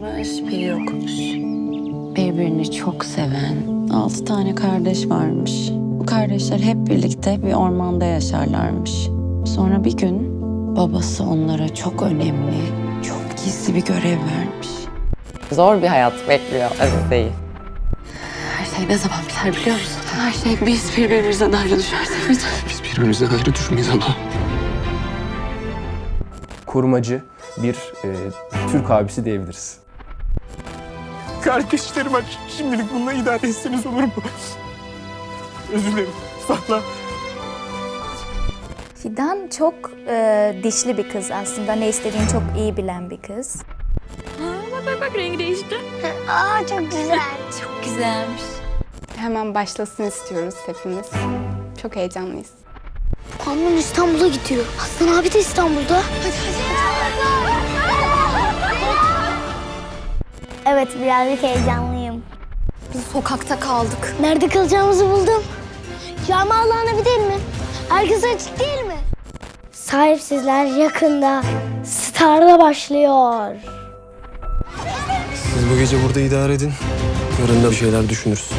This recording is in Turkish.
varmış, biri yokmuş. Birbirini çok seven altı tane kardeş varmış. Bu kardeşler hep birlikte bir ormanda yaşarlarmış. Sonra bir gün babası onlara çok önemli, çok gizli bir görev vermiş. Zor bir hayat bekliyor Azize'yi. Her şey ne zaman biter biliyor musun? Her şey biz birbirimizden ayrı düşersek biter. Biz birbirimizden ayrı düşmeyiz ama. kurmacı bir e, Türk abisi diyebiliriz. Kardeşlerim var. Şimdilik bununla idare etseniz olur mu? Özür dilerim. Sakla. Fidan çok e, dişli bir kız aslında. Ne istediğini çok iyi bilen bir kız. Aa çok güzel. Çok güzelmiş. Hemen başlasın istiyoruz hepimiz. Çok heyecanlıyız. Kamyon İstanbul'a gidiyor. Aslan abi de İstanbul'da. Evet birazcık heyecanlıyım. Biz sokakta kaldık. Nerede kalacağımızı buldum. Cami Allah'ın evi değil mi? Herkes açık değil mi? Sahipsizler yakında Star'da başlıyor. Siz bu gece burada idare edin. Yarın da bir şeyler düşünürüz.